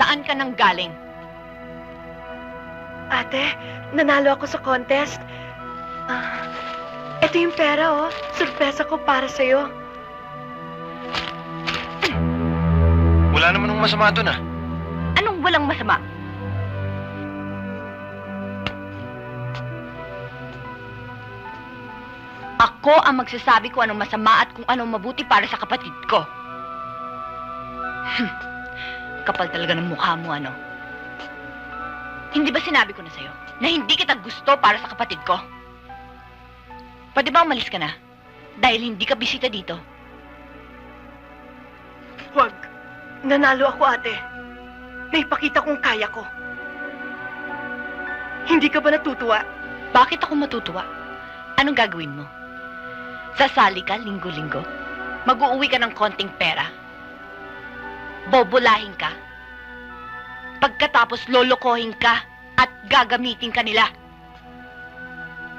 Saan ka nang galing? Ate, nanalo ako sa contest. Ah, ito yung pera, oh. Surpresa ko para sa'yo. Wala naman ng masama doon ah. Anong walang masama? Ako ang magsasabi kung anong masama at kung anong mabuti para sa kapatid ko. Hmm. Kapal talaga ng mukha mo, ano? Hindi ba sinabi ko na sa'yo na hindi kita gusto para sa kapatid ko? Pwede ba umalis ka na? Dahil hindi ka bisita dito. Huwag. Nanalo ako, ate. Naipakita kong kaya ko. Hindi ka ba natutuwa? Bakit ako matutuwa? Anong gagawin mo? Sasali ka linggo-linggo? Mag-uuwi ka ng konting pera? Bobolahin ka? Pagkatapos lolokohin ka at gagamitin ka nila?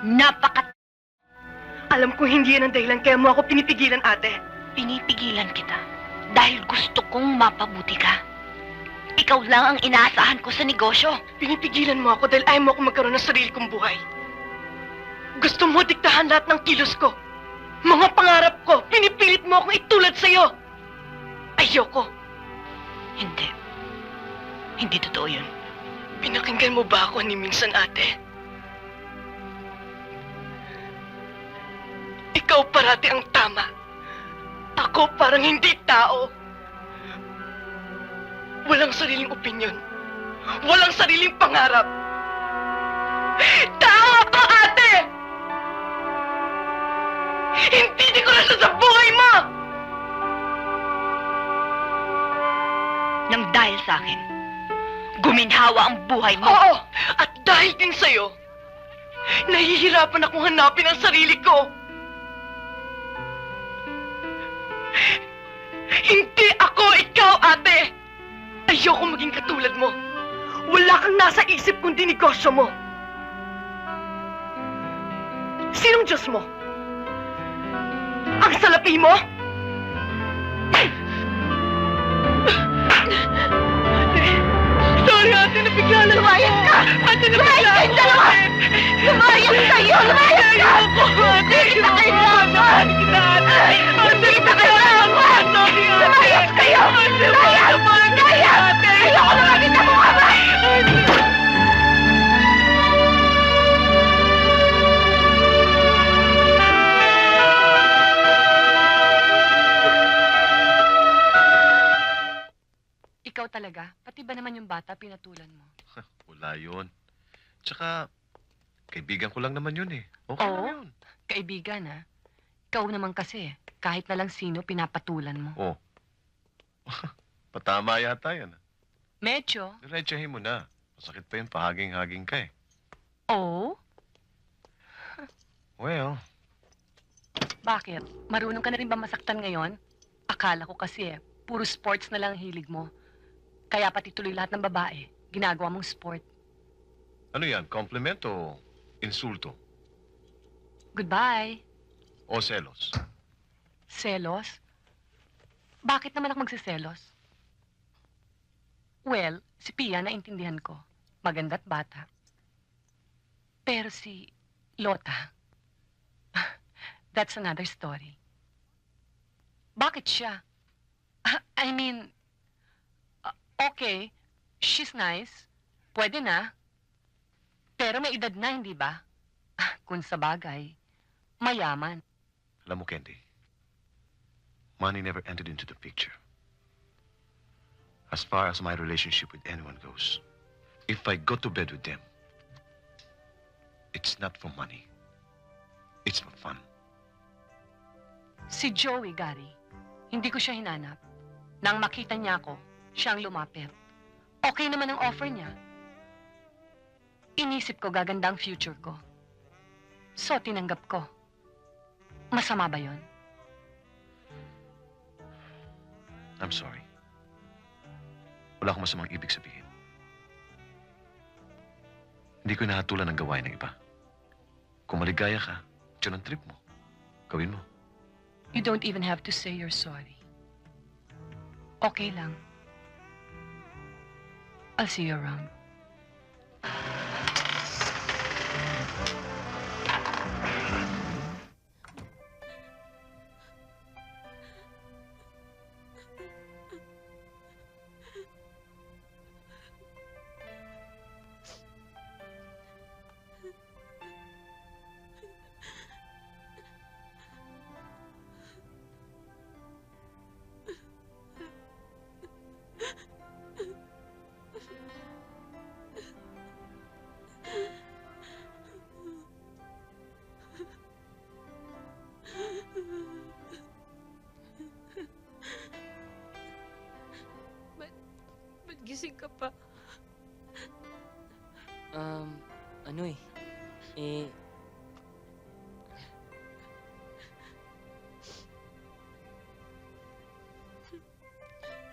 Napaka... Alam ko hindi yan ang dahilan kaya mo ako pinipigilan, ate. Pinipigilan kita dahil gusto kong mapabuti ka. Ikaw lang ang inaasahan ko sa negosyo. Pinipigilan mo ako dahil ayaw mo ako magkaroon ng sarili kong buhay. Gusto mo diktahan lahat ng kilos ko. Mga pangarap ko, pinipilit mo akong itulad sa'yo. Ayoko. Hindi. Hindi totoo yun. Pinakinggan mo ba ako ni minsan, ate? Ikaw parati ang tama. Ako parang hindi tao. Walang sariling opinyon. Walang sariling pangarap. Tao ako, ate! Hindi di ko na sa buhay mo! Nang dahil sa akin, guminhawa ang buhay mo. Oo! At dahil din sa'yo, nahihirapan akong hanapin ang sarili ko. Hindi ako ikaw, ate! Ayoko maging katulad mo. Wala kang nasa isip kundi negosyo mo. Sinong Diyos mo? Ang salapi mo? Lumayas kayong dalawa! Lumayas kayo! Lumayas ka! Kita kailangan! Hindi kita kailangan! Lumayas kayo! Lumayas! Lumayas! Ayoko na makita mo kami! Ikaw talaga? Pati ba naman yung bata pinatulan mo? Wala yun. Tsaka, kaibigan ko lang naman yun eh. Okay Oo? lang yun. Kaibigan, ha? Ikaw naman kasi, kahit na lang sino pinapatulan mo. Oh. Patama yata yan. ah. Medyo. Diretsahin mo na. Masakit pa yun, pahaging-haging ka eh. Oo? Well, Bakit? Marunong ka na rin ba masaktan ngayon? Akala ko kasi eh, puro sports na lang ang hilig mo. Kaya pati tuloy lahat ng babae, ginagawa mong sport. Ano yan? Compliment o insulto? Goodbye. O selos? Selos? Bakit naman ako magsiselos? Well, si Pia naintindihan ko. Maganda't bata. Pero si Lota, that's another story. Bakit siya? I mean, uh, okay, she's nice. Pwede na. Pero may edad na, hindi ba? Kung sa bagay, mayaman. Alam mo, Candy, money never entered into the picture. As far as my relationship with anyone goes, if I go to bed with them, it's not for money. It's for fun. Si Joey, Gary, hindi ko siya hinanap. Nang makita niya ako, siya ang lumapit. Okay naman ang offer niya. Inisip ko gaganda ang future ko. So, tinanggap ko. Masama ba yon? I'm sorry. Wala akong masamang ibig sabihin. Hindi ko nahatulan ng gawain ng iba. Kung maligaya ka, yun ang trip mo. Gawin mo. You don't even have to say you're sorry. Okay lang. I'll see you around. Ka pa? Um, ano eh. Eh...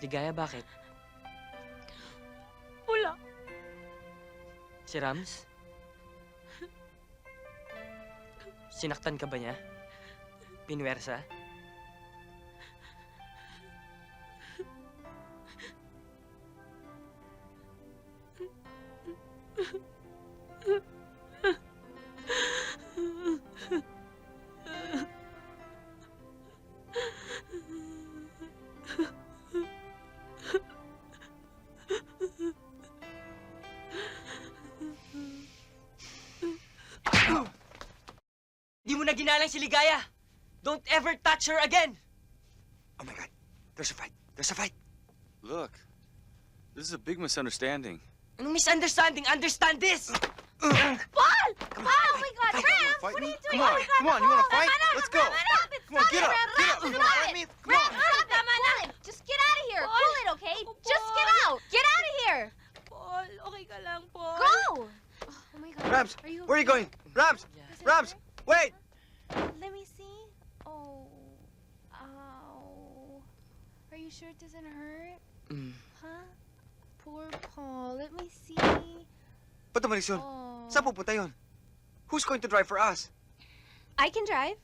Ligaya, bakit? Wala. Si Rams? Sinaktan ka ba niya? Pinwersa? Di mo na ginalang si Ligaya! Don't ever touch her again! Oh my god, there's a fight. There's a fight. Look, this is a big misunderstanding. Anong misunderstanding? Understand this! Paul! Paul! Oh my God, Fight. Rams! What are you doing? Come on, Oh my come on, you wanna fight? tama Let's go. na, Come on, stop get it, up, get up. Rams, Come stop on, it. I mean, come on. stop it. Just get out of here. Cool it, okay? Just get out. Get out of here. Paul, okay ka lang, Paul? Go! Oh my God. Rams, Are you where are you going? Rams, Yeah. Is it Rams, wait! Let me see. Oh. Ow. Are you sure it doesn't hurt? Mm. Huh? Poor Paul. Let me see. Ba't naman yun? Oh. Saan pupunta yun? Who's going to drive for us? I can drive.